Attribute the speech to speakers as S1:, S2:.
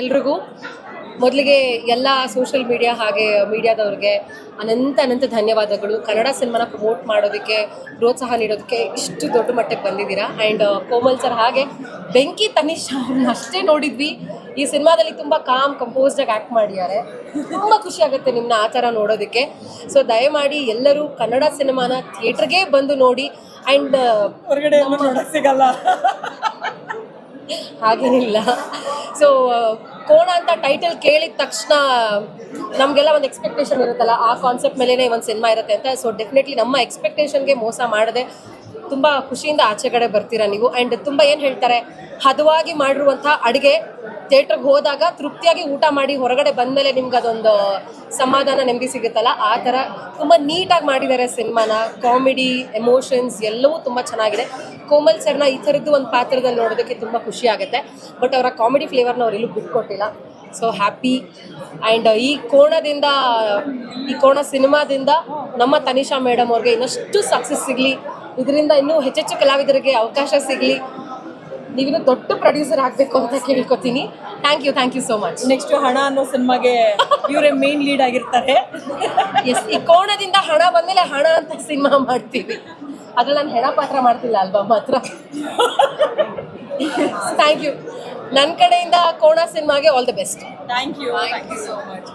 S1: ಎಲ್ರಿಗೂ ಮೊದಲಿಗೆ ಎಲ್ಲ ಸೋಷಿಯಲ್ ಮೀಡಿಯಾ ಹಾಗೆ ಮೀಡಿಯಾದವ್ರಿಗೆ ಅನಂತ ಅನಂತ ಧನ್ಯವಾದಗಳು. ಕನ್ನಡ ಸಿನಿಮಾನ ಪ್ರಮೋಟ್ ಮಾಡೋದಕ್ಕೆ ಪ್ರೋತ್ಸಾಹ ನೀಡೋದಕ್ಕೆ ಇಷ್ಟು ದೊಡ್ಡ ಮಟ್ಟಕ್ಕೆ ಬಂದಿದ್ದೀರಾ. ಆ್ಯಂಡ್ ಕೋಮಲ್ ಸರ್ ಹಾಗೆ ಬೆಂಕಿ ತನಿಷ್ ಅವ್ರನ್ನ ಅಷ್ಟೇ ನೋಡಿದ್ವಿ. ಈ ಸಿನಿಮಾದಲ್ಲಿ ತುಂಬ ಕಾಮ್ ಕಂಪೋಸ್ಡಾಗಿ ಆ್ಯಕ್ಟ್ ಮಾಡಿದ್ದಾರೆ. ತುಂಬ ಖುಷಿ ಆಗುತ್ತೆ ನಿಮ್ಮನ್ನ ಆ ಥರ ನೋಡೋದಕ್ಕೆ. ಸೊ ದಯಮಾಡಿ ಎಲ್ಲರೂ ಕನ್ನಡ ಸಿನಿಮಾನ ಥಿಯೇಟ್ರಿಗೆ ಬಂದು ನೋಡಿ. ಆ್ಯಂಡ್
S2: ಹೊರಗಡೆ ಎಲ್ಲೂ ನೋಡಕ್ ಸಿಗಲ್ಲ.
S1: ಹಾಗೇನಿಲ್ಲ. ಸೊ ಕೋಣ ಅಂತ ಟೈಟಲ್ ಕೇಳಿದ ತಕ್ಷಣ ನಮಗೆಲ್ಲ ಒಂದು ಎಕ್ಸ್ಪೆಕ್ಟೇಷನ್ ಇರುತ್ತಲ್ಲ, ಆ ಕಾನ್ಸೆಪ್ಟ್ ಮೇಲೇ ಒಂದು ಸಿನಿಮಾ ಇರುತ್ತೆ ಅಂತ. ಸೊ ಡೆಫಿನೆಟ್ಲಿ ನಮ್ಮ ಎಕ್ಸ್ಪೆಕ್ಟೇಷನ್ಗೆ ಮೋಸ ಮಾಡದೆ ತುಂಬ ಖುಷಿಯಿಂದ ಆಚೆ ಕಡೆ ಬರ್ತೀರಾ ನೀವು. ಆ್ಯಂಡ್ ತುಂಬ ಏನು ಹೇಳ್ತಾರೆ, ಹದವಾಗಿ ಮಾಡಿರುವಂಥ ಅಡುಗೆ ಥಿಯೇಟ್ರಿಗೆ ಹೋದಾಗ ತೃಪ್ತಿಯಾಗಿ ಊಟ ಮಾಡಿ ಹೊರಗಡೆ ಬಂದಮೇಲೆ ನಿಮ್ಗೆ ಅದೊಂದು ಸಮಾಧಾನ, ನೆಮ್ಮದಿ ಸಿಗುತ್ತಲ್ಲ? ಆ ಥರ ತುಂಬ ನೀಟಾಗಿ ಮಾಡಿದ್ದಾರೆ ಸಿನಿಮಾನ. ಕಾಮಿಡಿ, ಎಮೋಷನ್ಸ್ ಎಲ್ಲವೂ ತುಂಬ ಚೆನ್ನಾಗಿದೆ. ಕೋಮಲ್ ಸರ್ನ ಈ ಥರದ್ದು ಒಂದು ಪಾತ್ರದಲ್ಲಿ ನೋಡೋದಕ್ಕೆ ತುಂಬ ಖುಷಿ ಆಗುತ್ತೆ. ಬಟ್ ಅವರ ಕಾಮಿಡಿ ಫ್ಲೇವರ್ನ ಅವ್ರು ಎಲ್ಲೂ ಬಿಟ್ಕೊಟ್ಟಿಲ್ಲ. ಸೊ ಹ್ಯಾಪಿ ಆ್ಯಂಡ್ ಈ ಕೋಣದಿಂದ, ಈ ಕೋಣ ಸಿನಿಮಾದಿಂದ ನಮ್ಮ ತನಿಷಾ ಮೇಡಮ್ ಅವ್ರಿಗೆ ಇನ್ನಷ್ಟು ಸಕ್ಸಸ್ ಸಿಗಲಿ. ಇದರಿಂದ ಇನ್ನೂ ಹೆಚ್ಚೆಚ್ಚು ಕಲಾವಿದರಿಗೆ ಅವಕಾಶ ಸಿಗಲಿ. ನೀವಿನ್ನೂ ದೊಡ್ಡ ಪ್ರೊಡ್ಯೂಸರ್ ಆಗಬೇಕು ಅಂತ ಕೇಳ್ಕೊತೀನಿ. Thank you thank you so much
S2: next Hana ಅನ್ನೋ ಸಿನಿಮಾಗೆ ಇವರೇ ಮೇನ್ ಲೀಡ್ ಆಗಿರ್ತಾರೆ.
S1: ಎಸ್ ಈ ಕೋಣದಿಂದ ಹಣ ಬಂದಮೇಲೆ ಹಣ ಅಂತ ಸಿನಿಮಾ ಮಾಡ್ತೀವಿ. ಅದ್ರಲ್ಲಿ ನಾನು ಹೆಣ ಪಾತ್ರ ಮಾಡ್ತಿಲ್ಲ ಅಲ್ವಾ ಮಾತ್ರ? ಥ್ಯಾಂಕ್ ಯು ನನ್ನ ಕಡೆಯಿಂದ ಕೋಣ ಸಿನಿಮಾಗೆ all the best
S2: thank you thank you so much